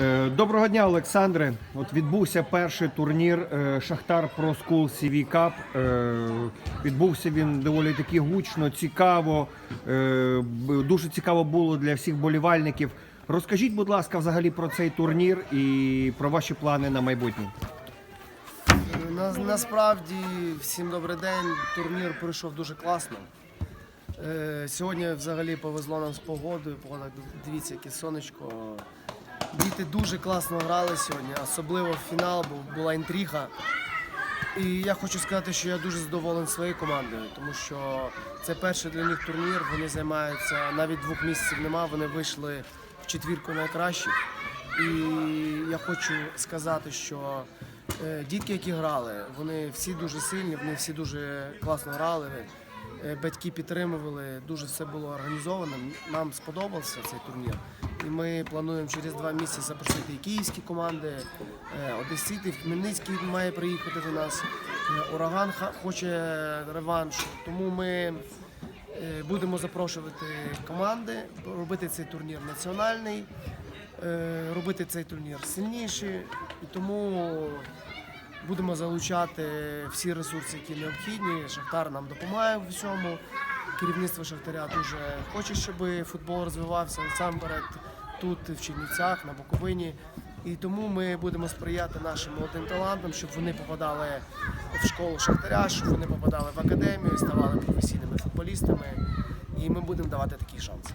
Е, Доброго дня, Олександре. От відбувся перший турнір е, Шахтар Pro School CV Cup. Е, Відбувся він доволі таки гучно, цікаво. Дуже цікаво було для всіх болівальників. Розкажіть, будь ласка, взагалі про цей турнір і про ваші плани на майбутнє. На, насправді, всім добрий день. Турнір пройшов дуже класно. Сьогодні взагалі повезло нам з погодою. Погода, дивіться, яке сонечко. Діти дуже класно грали сьогодні, особливо фінал, бо була інтрига. І я хочу сказати, що я дуже задоволений своєю командою, тому що це перший для них турнір. Вони займаються навіть двох місяців нема. Вони вийшли в четвірку найкращих. І я хочу сказати, що е, дітки, які грали, вони всі дуже сильні, вони всі дуже класно грали. Е, Батьки підтримували, дуже все було організовано. Нам сподобався цей турнір. І ми плануємо через два місяці запросити і київські команди, е, Одесити, Хмельницький має приїхати до нас. е, Ураган хоче реванш. Тому ми е, будемо запрошувати команди, робити цей турнір національний, робити цей турнір сильніший. І тому будемо залучати всі ресурси, які необхідні. Шахтар нам допомагає в всьому. Керівництво Шахтаря дуже хоче, щоб футбол розвивався насамперед тут, в Чернівцях, на Буковині. І тому ми будемо сприяти нашим молодим талантам, щоб вони попадали в школу Шахтаря, щоб вони попадали в академію, ставали професійними футболістами. І ми будемо давати такий шанс.